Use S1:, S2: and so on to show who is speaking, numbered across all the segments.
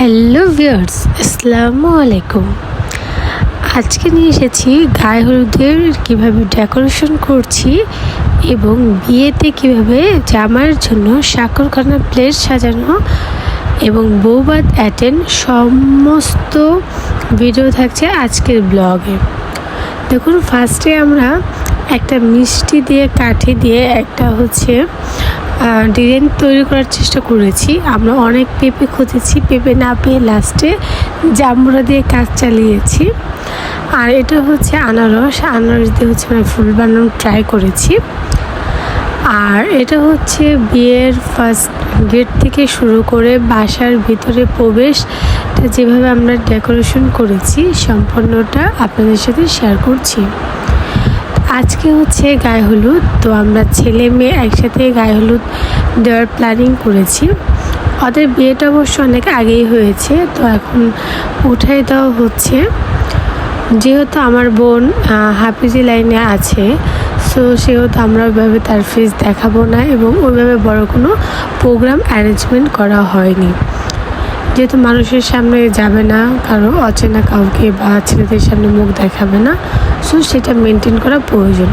S1: Hello viewers, আসসালামু আলাইকুম। আজকে নিয়ে এসেছি গায়ে হলুদের কীভাবে ডেকোরেশন করছি এবং বিয়েতে কীভাবে জামার জন্য সাকরখানা প্লেট সাজানো এবং বৌবাদ অ্যাটেন্ড সমস্ত ভিডিও থাকছে আজকের ব্লগে। দেখুন ফার্স্টে আমরা একটা মিষ্টি দিয়ে কাঠি দিয়ে একটা হচ্ছে ডিজাইন তৈরি করার চেষ্টা করেছি। আমরা অনেক পেঁপে খুঁজেছি, পেঁপে না পেয়ে লাস্টে জামুরা দিয়ে কাজ চালিয়েছি। আর এটা হচ্ছে আনারস। আনারস দিয়ে হচ্ছে আমরা ফুল বানানো ট্রাই করেছি। আর এটা হচ্ছে বিয়ের ফার্স্ট গেট থেকে শুরু করে বাসার ভিতরে প্রবেশটা যেভাবে আমরা ডেকোরেশন করেছি, সম্পূর্ণটা আপনাদের সাথে শেয়ার করছি। আজকে হচ্ছে গায়ে হলুদ, তো আমরা ছেলে মেয়ে একসাথে গায়ে হলুদ দেওয়ার প্ল্যানিং করেছি। ওদের বিয়েটা অবশ্য অনেক আগেই হয়েছে, তো এখন উঠাই দেওয়া হচ্ছে। যেহেতু আমার বোন হাফিজি লাইনে আছে সো সেহেতু আমরা ওইভাবে তার ফেস দেখাবো না এবং ওইভাবে বড় কোনো প্রোগ্রাম অ্যারেঞ্জমেন্ট করা হয়নি। যেহেতু মানুষের সামনে যাবে না, কারও অচেনা কাউকে বা ছেলেদের সামনে মুখ দেখাবে না সো সেটা মেনটেন করা প্রয়োজন।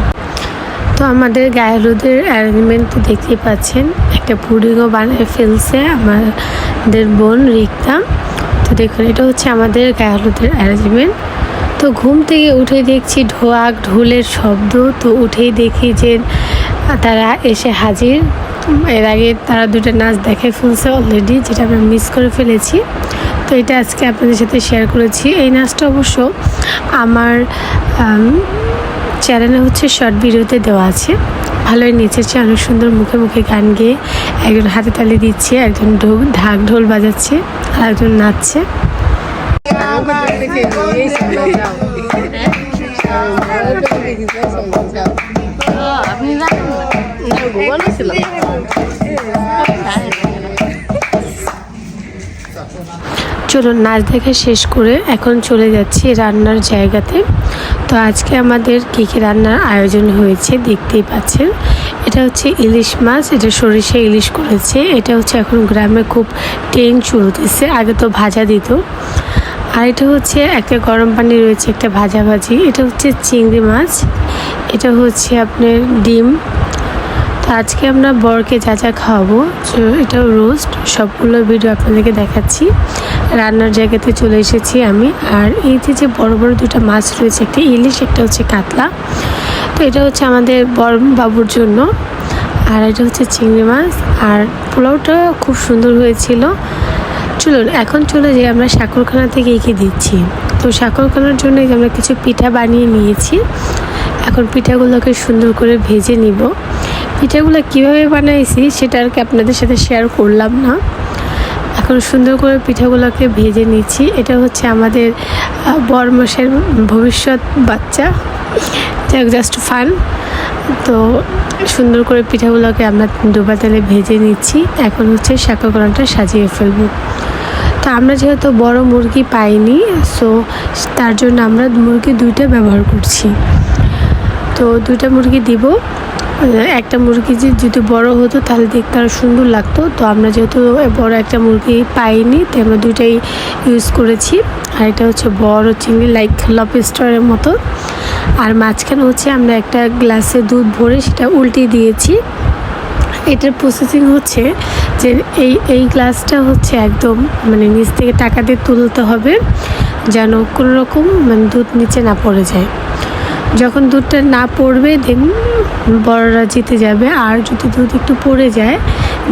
S1: তো আমাদের গায়ে হলুদের অ্যারেঞ্জমেন্ট তো দেখতেই পাচ্ছেন, একটা পুডিংও বানিয়ে ফেলছে আমাদের বোন রিক্তা। তো দেখুন, এটা হচ্ছে আমাদের গায়ে হলুদের অ্যারেঞ্জমেন্ট তো ঘুম থেকে উঠে দেখছি ঢোয়াক, ঢোলের শব্দ, তো উঠেই দেখি যে তারা এসে হাজির। এর আগে তারা দুটো নাচ দেখে ফেলছে অলরেডি যেটা আমরা মিস করে ফেলেছি। তো এটা আজকে আপনাদের সাথে শেয়ার করেছি। এই নাচটা অবশ্য আমার চ্যানেলে হচ্ছে শর্ট ভিডিওতে দেওয়া আছে। ভালোই নেচেছে অনেক সুন্দর মুখে মুখে গান গেয়ে একজন হাতে তালি দিচ্ছে একজন ঢোক ঢাক ঢোল বাজাচ্ছে আর একজন নাচছে। চলুন, নাচ দেখে শেষ করে এখন চলে যাচ্ছি রান্নার জায়গাতে। তো আজকে আমাদের কী কী রান্নার আয়োজন হয়েছে দেখতেই পাচ্ছেন। এটা হচ্ছে ইলিশ মাছ, এটা সরিষা ইলিশ করেছে। এটা হচ্ছে এখন গ্রামে খুব ট্রেন চলতেছে আগে তো ভাজা দিত। আর এটা হচ্ছে একটা গরম পানি রয়েছে, একটা ভাজা ভাজি। এটা হচ্ছে চিংড়ি মাছ, এটা হচ্ছে আপনার ডিম। তো আজকে আমরা বরকে যা যা খাওয়াবো এটাও রোস্ট, সবগুলো ভিডিও আপনাদেরকে দেখাচ্ছি। রান্নার জায়গাতে চলে এসেছি আমি। আর এই যে যে বড় বড় দুটো মাছ রয়েছে, একটা ইলিশ, একটা হচ্ছে কাতলা। তো এটা হচ্ছে আমাদের বর বাবুর জন্য। আর এটা হচ্ছে চিংড়ি মাছ। আর পোলাওটা খুব সুন্দর হয়েছিল। চলুন, এখন চলে যে আমরা সাকরখানা থেকে এঁকে দিচ্ছি। তো সাকরখানার জন্য আমরা কিছু পিঠা বানিয়ে নিয়েছি। এখন পিঠাগুলোকে সুন্দর করে ভেজে নিব। পিঠাগুলো কীভাবে বানাইছি সেটা আর কি আপনাদের সাথে শেয়ার করলাম না। এখন সুন্দর করে পিঠাগুলোকে ভেজে নিচ্ছি। এটা হচ্ছে আমাদের বরমাসের ভবিষ্যৎ বাচ্চা। জাস্ট ফান তো সুন্দর করে পিঠাগুলোকে আমরা ডোবা তেলে ভেজে নিচ্ছি। এখন হচ্ছে শাকাকরণটা সাজিয়ে ফেলব। তো আমরা যেহেতু বড় মুরগি পাইনি সো তার জন্য আমরা মুরগি দুইটা ব্যবহার করছি। তো দুইটা মুরগি দিব। একটা মুরগি যে যদি বড় হতো তাহলে দেখতে আরও সুন্দর লাগতো। তো আমরা যেহেতু বড় একটা মুরগি পাইনি তো আমরা দুইটাই ইউজ করেছি। আর এটা হচ্ছে বড় চিংড়ি লাইক লপস্টারের মতো। আর মাঝখানে হচ্ছে আমরা একটা গ্লাসে দুধ ভরে সেটা উল্টে দিয়েছি। এটার প্রসেসিং হচ্ছে যে এই এই গ্লাসটা হচ্ছে একদম মানে নিচ থেকে টাকা দিয়ে তুলতে হবে, যেন কোনো রকম মানে দুধ নিচে না পড়ে যায়। যখন দুধটা না পড়বে দেন বড়রা জিতে যাবে। আর যদি দুধ একটু পড়ে যায়,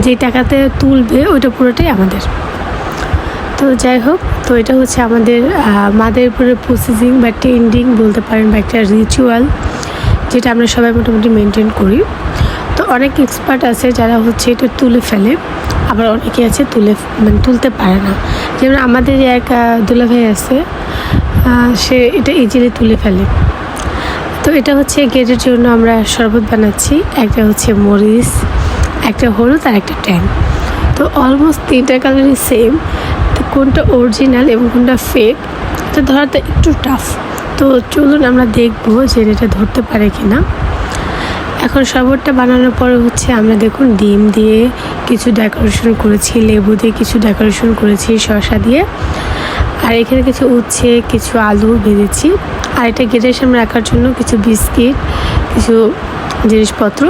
S1: যে টাকাতে তুলবে, ওইটা পুরোটাই আমাদের। তো যাই হোক, তো এটা হচ্ছে আমাদের মাদারীপুরের প্রসেসিং বা ট্রেন্ডিং বলতে পারেন বা একটা রিচুয়াল যেটা আমরা সবাই মোটামুটি মেনটেন করি। তো অনেক এক্সপার্ট আছে যারা হচ্ছে এটা তুলে ফেলে। আবার অনেকে আছে তুলে মানে তুলতে পারে না। যেমন আমাদের এক দুলাভাই আছে সে এটা ইজিলি তুলে ফেলে। তো এটা হচ্ছে গেটের জন্য আমরা শরবত বানাচ্ছি। একটা হচ্ছে মরিচ, একটা হলুদ আর একটা ট্যাং। তো অলমোস্ট তিনটা কালারই সেম তো কোনটা অরিজিনাল এবং কোনটা ফেক এটা ধরাটা একটু টাফ তো চলুন আমরা দেখব যে এটা ধরতে পারে কি না এখন শরবতটা বানানোর পরে হচ্ছে আমরা দেখুন ডিম দিয়ে কিছু ডেকোরেশন করেছি, লেবু দিয়ে কিছু ডেকোরেশন করেছি, শসা দিয়ে। আর এখানে কিছু উচ্ছে, কিছু আলু ভেজেছি। আর এটা গেটের সামনে রাখার জন্য কিছু বিস্কিট, কিছু জিনিসপত্র।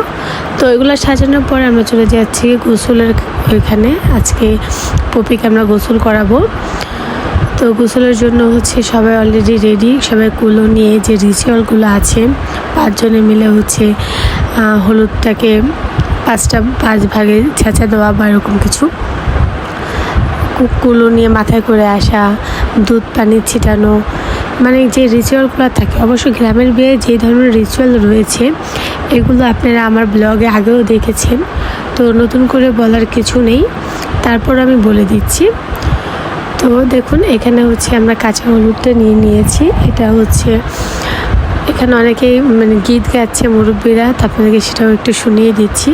S1: তো এগুলো সাজানোর পরে আমরা চলে যাচ্ছি গোসলের ওইখানে। আজকে পপিকে আমরা গোসল করাবো। তো গোসলের জন্য হচ্ছে সবাই অলরেডি রেডি সবাই কুলো নিয়ে যে রিচুয়ালগুলো আছে, পাঁচজনে মিলে হচ্ছে হলুদটাকে পাঁচটা, পাঁচ ভাগে ছেঁচা দেওয়া বা এরকম কিছু। কুলো নিয়ে মাথায় করে আসা, দুধ পানি ছিটানো মানে যে রিচুয়ালগুলো থাকে, অবশ্য গ্রামের বিয়ে যে ধরনের রিচুয়াল রয়েছে, এগুলো আপনারা আমার ব্লগে আগেও দেখেছেন। তো নতুন করে বলার কিছু নেই। তারপর আমি বলে দিচ্ছি তো দেখুন, এখানে হচ্ছে আমরা কাঁচা হলুদটা নিয়ে নিয়েছি। এটা হচ্ছে, এখানে অনেকেই মানে গীত গাচ্ছে মুরব্বীরা, তো আপনাদেরকে সেটাও একটু শুনিয়ে দিচ্ছি।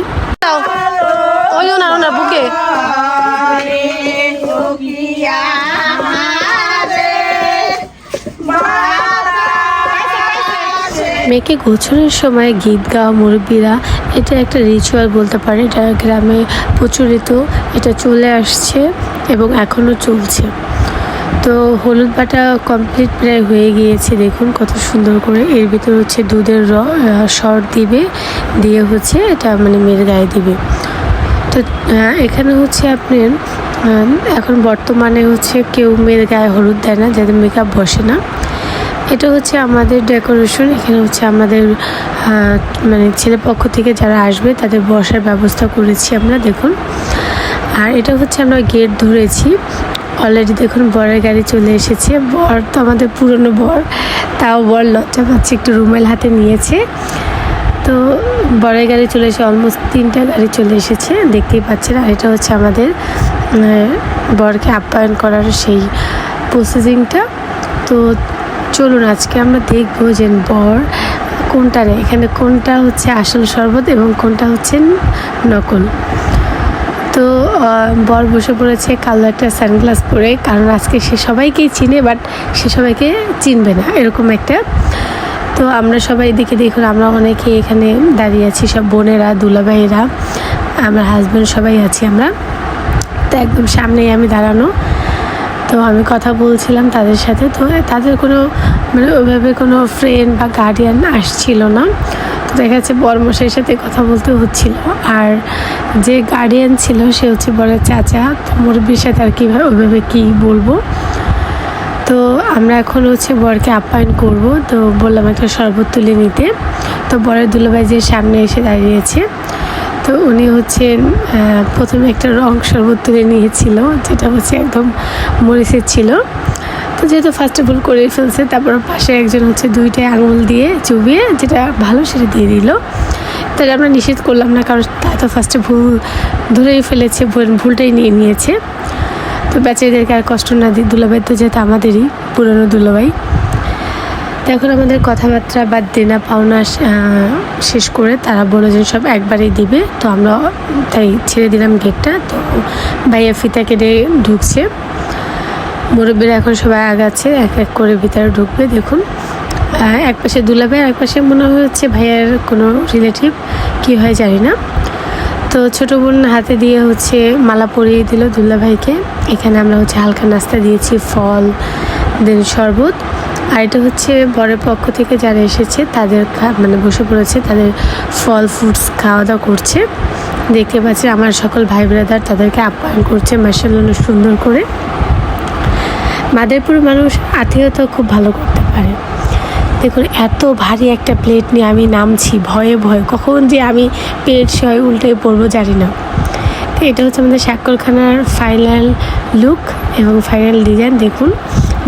S1: মেয়েকে গোছলের সময় গীত গাওয়া মুরব্বীরা, এটা একটা রিচুয়াল বলতে পারে এটা গ্রামে প্রচলিত, এটা চলে আসছে। এবং এখনও চলছে। তো হলুদ বাটা কমপ্লিট প্রায় হয়ে গিয়েছে। দেখুন কত সুন্দর করে। এর ভিতর হচ্ছে দুধের র সর দিবে। দিয়ে হচ্ছে এটা মানে মেয়ের গায়ে দিবে। তো এখানে হচ্ছে আপনি এখন বর্তমানে হচ্ছে কেউ মেয়ের গায়ে হলুদ দেয় না, যাদের মেকআপ বসে না। এটা হচ্ছে আমাদের ডেকোরেশন এখানে হচ্ছে আমাদের মানে ছেলে পক্ষ থেকে যারা আসবে, তাদের বসার ব্যবস্থা করেছি আমরা। দেখুন আর এটা হচ্ছে আমরা গেট ধরেছি। অলরেডি দেখুন বরের গাড়ি চলে এসেছে। বর তো আমাদের পুরনো বর, তাও বর লজ্জা পাচ্ছে, একটু রুমেল হাতে নিয়েছে। তো বরের গাড়ি চলে এসে অলমোস্ট তিনটা গাড়ি চলে এসেছে, দেখতেই পাচ্ছেন। আর এটা হচ্ছে আমাদের বরকে আপ্যায়ন করার সেই প্রসেসিংটা তো চলুন, আজকে আমরা দেখব যে বর কোনটা নেই এখানে কোনটা হচ্ছে আসল শরবত এবং কোনটা হচ্ছে নকল। বর বসে পড়েছে, কালো একটা সানগ্লাস পরে। কারণ আজকে সে সবাইকেই চিনে বাট সে সবাইকে চিনবে না, এরকম একটা। তো আমরা সবাই দেখে দেখুন, আমরা অনেকে এখানে দাঁড়িয়ে আছি, সব বোনেরা, দুলাভাইয়েরা, আমার হাজব্যান্ড সবাই আছি আমরা। তো একদম সামনেই আমি দাঁড়ানো। তো আমি কথা বলছিলাম তাদের সাথে, তো তাদের কোনো মানে ওইভাবে কোনো ফ্রেন্ড বা গার্ডিয়ান আসছিল না। দেখা যাচ্ছে বর্মশের সাথে কথা বলতে হচ্ছিল। আর যে গার্ডিয়ান ছিল সে হচ্ছে বড় চাচা। তো মুরব্বীর সাথে আর কীভাবে ওইভাবে কী বলব? তো আমরা এখন হচ্ছে বরকে আপ্যায়ন করব। তো বললাম একটা শরবত তুলে নিতে। তো বরের দুলাভাই যে সামনে এসে দাঁড়িয়েছে তো উনি হচ্ছেন আহ, প্রথমে একটা রং শরবত তুলে নিয়েছিল যেটা হচ্ছে একদম মরিচের ছিল। তো যেহেতু ফার্স্টে ভুল করে ফেলছে, তারপর পাশে একজন হচ্ছে দুইটাই আঙুল দিয়ে চুবিয়ে যেটা ভালো সেটা দিয়ে দিল। তাহলে আমরা নিষেধ করলাম না, কারণ তা তো ফার্স্টে ভুল ধরেই ফেলেছে, ভুল- ভুলটাই নিয়ে নিয়েছে। তো বেচারিদেরকে আর কষ্ট না দিই দুলাভাই তো যেহেতু আমাদেরই পুরনো দুলাভাই। তো এখন আমাদের কথাবার্তা বা দেনা পাওনা শেষ করে তারা বলে যে সব একবারেই দিবে। তো আমরা তাই ছেড়ে দিলাম গেটটা তো ভাইয়া ফিতা কেটে ঢুকছে। মুরব্বীরা এখন সবাই আগাচ্ছে, এক এক করে ভিতরে ঢুকবে, দেখুন। এক পাশে দুলাভাই, আর এক পাশে মনে হচ্ছে ভাইয়ার কোনো রিলেটিভ কী হয় জানি না। তো ছোটো বোন হাতে দিয়ে হচ্ছে মালা পরিয়ে দিল দুল্লা ভাইকে এখানে আমরা হচ্ছে হালকা নাস্তা দিয়েছি, ফল, দেন শরবত। আর এটা হচ্ছে বরের পক্ষ থেকে যারা এসেছে, তাদের মানে বসে পড়েছে, তাদের ফল ফ্রুটস খাওয়া দাওয়া করছে। দেখতে পাচ্ছি আমার সকল ভাই ব্রাদার তাদেরকে আপ্যায়ন করছে মার্শাল্লাহ সুন্দর করে। মাদারপুরের মানুষ আত্মীয়তা খুব ভালো করতে পারে। দেখুন, এত ভারী একটা প্লেট নিয়ে আমি নামছি, ভয়ে ভয়ে। কখন যে আমি পেট সয় উল্টে পড়ব জানি না। তো এটা হচ্ছে আমাদের স্বাক্ষরখানার ফাইনাল লুক এবং ফাইনাল ডিজাইন দেখুন,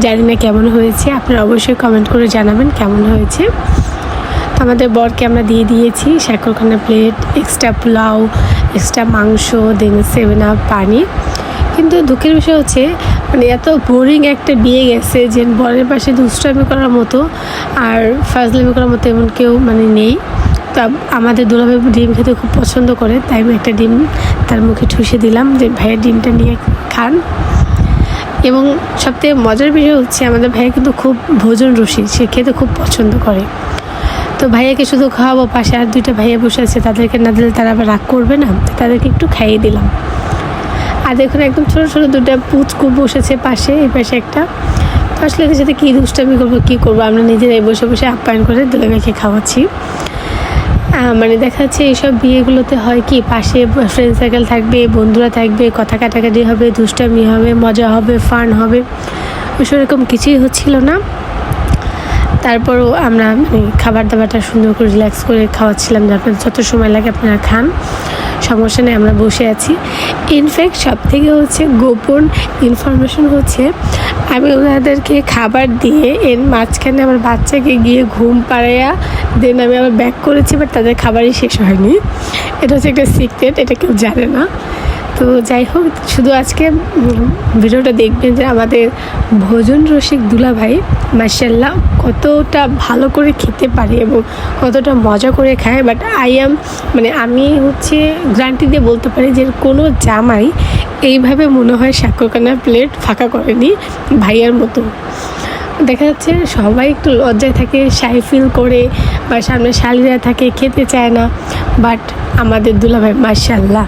S1: জানি না কেমন হয়েছে। আপনারা অবশ্যই কমেন্ট করে জানাবেন কেমন হয়েছে। তো আমাদের বরকে আমরা দিয়ে দিয়েছি স্বাক্ষরখানা প্লেট এক্সট্রা পোলাও এক্সট্রা মাংস দেন সেভেন আপ পানি কিন্তু দুঃখের বিষয় হচ্ছে মানে এত বোরিং একটা বিয়ে গেছে যে বরের পাশে দুষ্টামি করার মতো আর ফাজলামি করার মতো এমন কেউ মানে নেই। তা আমাদের দুলাভাই ডিম খেতে খুব পছন্দ করে, তাই আমি একটা ডিম তার মুখে ঠুসে দিলাম যে ভাইয়ের ডিমটা নিয়ে খান। এবং সবথেকে মজার বিষয় হচ্ছে, আমাদের ভাইয়া কিন্তু খুব ভোজন রসিক, সে খেতে খুব পছন্দ করে। তো ভাইয়াকে শুধু খাওয়াবো, পাশে আর দুইটা ভাইয়া বসে আছে, তাদেরকে না দিলে তারা আবার রাগ করবে না? তাদেরকে একটু খাইয়ে দিলাম। আর দেখুন একদম ছোটো ছোটো দুটো পুচকু বসেছে পাশে, এই পাশে একটা। তো আসলে এদের সাথে কী দুষ্টামি করব, কী করব? আমরা নিজেরাই বসে বসে আপ্যায়ন করে দুলাভাইকে খাওয়াচ্ছি। মানে দেখা যাচ্ছে এইসব বিয়েগুলোতে হয় কি, পাশে ফ্রেন্ড সার্কেল থাকবে, বন্ধুরা থাকবে, কথা কাটাকাটি হবে, দুষ্টামি হবে, মজা হবে ফান হবে। সেরকম কিছুই হচ্ছিল না। তারপরও আমরা মানে খাবার দাবারটা সুন্দর করে রিল্যাক্স করে খাওয়াচ্ছিলাম যে আপনার যত সময় লাগে আপনারা খান। সমস্যা নেই, আমরা বসে আছি। ইনফ্যাক্ট সব থেকে হচ্ছে গোপন ইনফরমেশন হচ্ছে, আমি ওনাদেরকে খাবার দিয়ে এর মাঝখানে আমার বাচ্চাকে গিয়ে ঘুম পাড়াইয়া দেন আমি আবার ব্যাক করেছি বাট তাদের খাবারই শেষ হয়নি। এটা হচ্ছে একটা সিক্রেট এটা কেউ জানে না। তো যাই হোক, শুধু আজকে ভিডিওটা দেখবেন যে আমাদের ভোজন রসিক দুলা ভাই মার্শাল্লাহ কতটা ভালো করে খেতে পারে এবং কতটা মজা করে খায়। বাট আই এম মানে আমি হচ্ছে গ্রান্টি দিয়ে বলতে পারি যে কোনো জামাই এইভাবে মনে হয় সাক্ষ্যকানা প্লেট ফাঁকা করেনি ভাইয়ার মতো। দেখা যাচ্ছে সবাই একটু লজ্জায় থাকে, শাই ফিল করে বা সামনে শালিরা থাকে, খেতে চায় না। বাট আমাদের দুলাভাই মার্শাল্লাহ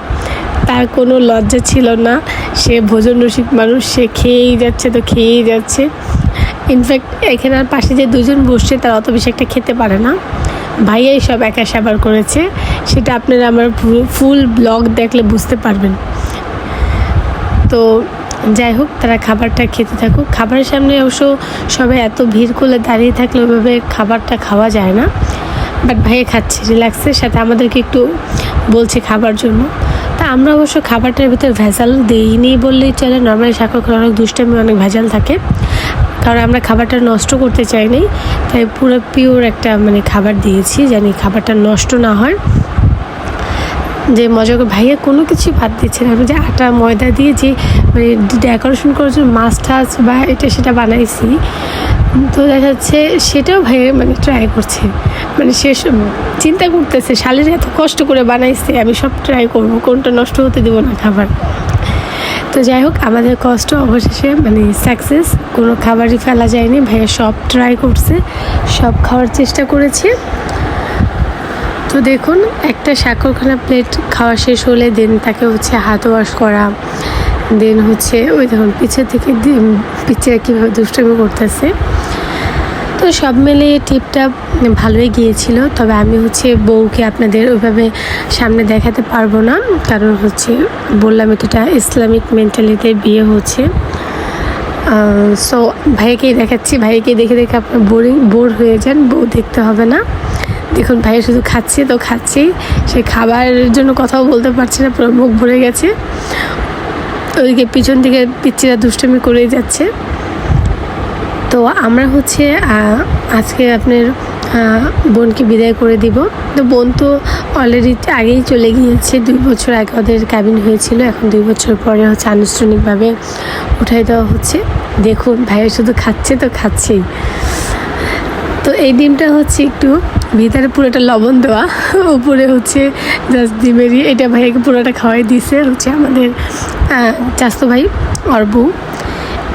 S1: তার কোনো লজ্জা ছিল না। সে ভোজন রসিক মানুষ, সে খেয়েই যাচ্ছে তো খেয়েই যাচ্ছে। ইনফ্যাক্ট এখানে আর পাশে যে দুজন বসছে, তারা অত বেশি একটা খেতে পারে না। ভাইয়াই সব একা সাবার করেছে। সেটা আপনারা আমার ফুল ব্লগ দেখলে বুঝতে পারবেন। তো যাই হোক, তারা খাবারটা খেতে থাকুক। খাবারের সামনে অবশ্য সবাই এত ভিড় করলে, দাঁড়িয়ে থাকলে ওইভাবে খাবারটা খাওয়া যায় না। বাট ভাইয়া খাচ্ছে রিল্যাক্সের সাথে আমাদেরকে একটু বলছে খাবার জন্য। তা আমরা অবশ্য খাবারটার ভিতরে ভেজাল দিইনি বললেই চলে। নর্মালি সাক্ষর অনেক দুষ্টামি, অনেক ভেজাল থাকে। কারণ আমরা খাবারটা নষ্ট করতে চাইনি, তাই পুরো পিওর একটা মানে খাবার দিয়েছি জানি খাবারটা নষ্ট না হয়। যে মজা করে ভাইয়া কোনো কিছু বাদ দিচ্ছে না। যে আটা, ময়দা দিয়ে যে মানে ডেকোরেশন করার জন্য মাছ টাছ বা এটা সেটা বানাইছি। তো দেখা যাচ্ছে সেটাও ভাইয়া মানে ট্রাই করছে। মানে সে চিন্তা করতেছে, শালের এত কষ্ট করে বানাইছে, আমি সব ট্রাই করব, কোনটা নষ্ট হতে দেবো না খাবার। তো যাই হোক, আমাদের কষ্ট অবশেষে মানে সাকসেস কোনো খাবারই ফেলা যায়নি ভাইয়া সব ট্রাই করছে, সব খাওয়ার চেষ্টা করেছে। তো দেখুন, একটা স্বাক্ষরখানা প্লেট খাওয়া শেষ হলে দেন তাকে হচ্ছে হাত ওয়াশ করা দেন হচ্ছে ওই দেখুন পিছে থেকে পিছিয়ে কীভাবে দুষ্টামি করতেছে। তো সব মিলিয়ে টিপটা ভালোই গিয়েছিল। তবে আমি হচ্ছে বউকে আপনাদের ওইভাবে সামনে দেখাতে পারব না। কারণ হচ্ছে বললাম এটা ইসলামিক মেন্টালিতে বিয়ে হচ্ছে। সো ভাইকেই দেখাচ্ছি। ভাইকে দেখে দেখে আপনার বোরিং বোর হয়ে যান। বউ দেখতে হবে না। দেখুন ভাই শুধু খাচ্ছে তো খাচ্ছে। সে খাবারের জন্য কথাও বলতে পারছে না, পুরো মুখ ভরে গেছে। ওইদিকে পিছন দিকে পিচ্ছিরা দুষ্টমি করেই যাচ্ছে। তো আমরা হচ্ছে আজকে আপনার বোনকে বিদায় করে দিব। তো বোন তো অলরেডি আগেই চলে গিয়েছে, দুই বছর আগে ওদের ক্যাবিন হয়েছিল, এখন দুই বছর পরে হচ্ছে আনুষ্ঠানিকভাবে উঠাই দেওয়া হচ্ছে। দেখুন, ভাইয়া শুধু খাচ্ছে তো খাচ্ছেই। তো এই ডিমটা হচ্ছে একটু ভিতরে পুরোটা লবণ দেওয়া, উপরে হচ্ছে জাস্ট ডিমেরই, এটা ভাইয়াকে পুরোটা খাওয়াই দিছে, হচ্ছে আমাদের চাস্তো ভাই অর্বু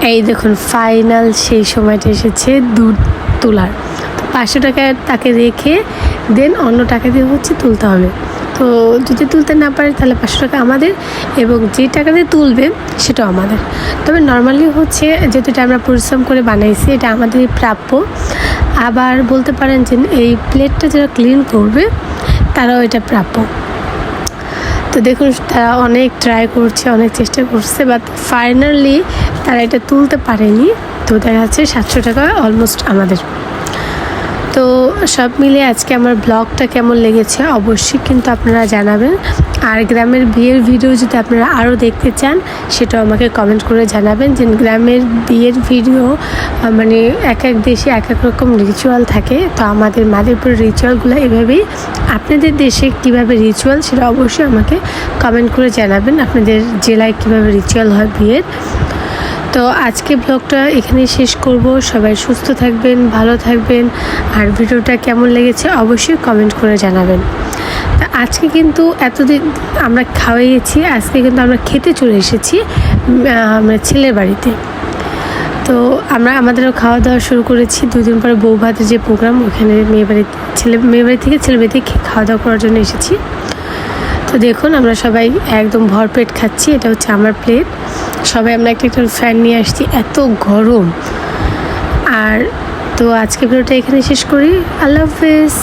S1: এই দেখুন ফাইনাল সেই সময়টা এসেছে দুধ তোলার। পাঁচশো টাকা তাকে রেখে দেন অন্য টাকা দিয়ে হচ্ছে তুলতে হবে। তো যদি তুলতে না পারে তাহলে পাঁচশো টাকা আমাদের এবং যে টাকা দিয়ে তুলবে সেটাও আমাদের। তবে নর্মালি হচ্ছে যেহেতু এটা আমরা পরিশ্রম করে বানাইছি, এটা আমাদেরই প্রাপ্য। আবার বলতে পারেন যে এই প্লেটটা যারা ক্লিন করবে, তারাও এটা প্রাপ্য। তো দেখুন, তারা অনেক ট্রাই করছে, অনেক চেষ্টা করছে বাট ফাইনালি তারা এটা তুলতে পারেনি। তো দেখা যাচ্ছে সাতশো টাকা অলমোস্ট আমাদের। তো সব মিলিয়ে আজকে আমার ব্লগটা কেমন লেগেছে অবশ্যই কিন্তু আপনারা জানাবেন। আর গ্রামের বিয়ের ভিডিও যদি আপনারা আরও দেখতে চান, সেটাও আমাকে কমেন্ট করে জানাবেন যে গ্রামের বিয়ের ভিডিও মানে এক এক দেশে এক এক রকম রিচুয়াল থাকে। তো আমাদের মাদেরপুরের রিচুয়ালগুলো এভাবেই, আপনাদের দেশে কীভাবে রিচুয়াল সেটা অবশ্যই আমাকে কমেন্ট করে জানাবেন। আপনাদের জেলায় কীভাবে রিচুয়াল হয় বিয়ের। তো আজকে ব্লগটা এখানেই শেষ করব। সবাই সুস্থ থাকবেন, ভালো থাকবেন। আর ভিডিওটা কেমন লেগেছে অবশ্যই কমেন্ট করে জানাবেন। আজকে কিন্তু এতদিন আমরা খাওয়াইয়েছি, আজকে কিন্তু আমরা খেতে চলে এসেছি আমরা ছেলের বাড়িতে। তো আমরা আমাদেরও খাওয়া দাওয়া শুরু করেছি। দুদিন পরে বউ ভাতের যে প্রোগ্রাম ওখানে মেয়ে বাড়ি ছেলে মেয়ে বাড়ি থেকে ছেলে বাড়িতে খে- খাওয়া দাওয়া করার জন্য এসেছি। তো দেখুন, আমরা সবাই একদম ভরপেট খাচ্ছি। এটা হচ্ছে আমার প্লেট সবাই, আমরা একটা একটা ফ্যান নিয়ে আসছি। এত গরম। আর তো আজকে ভিডিওটা এখানে শেষ করি। আল্লাহ হাফেজ।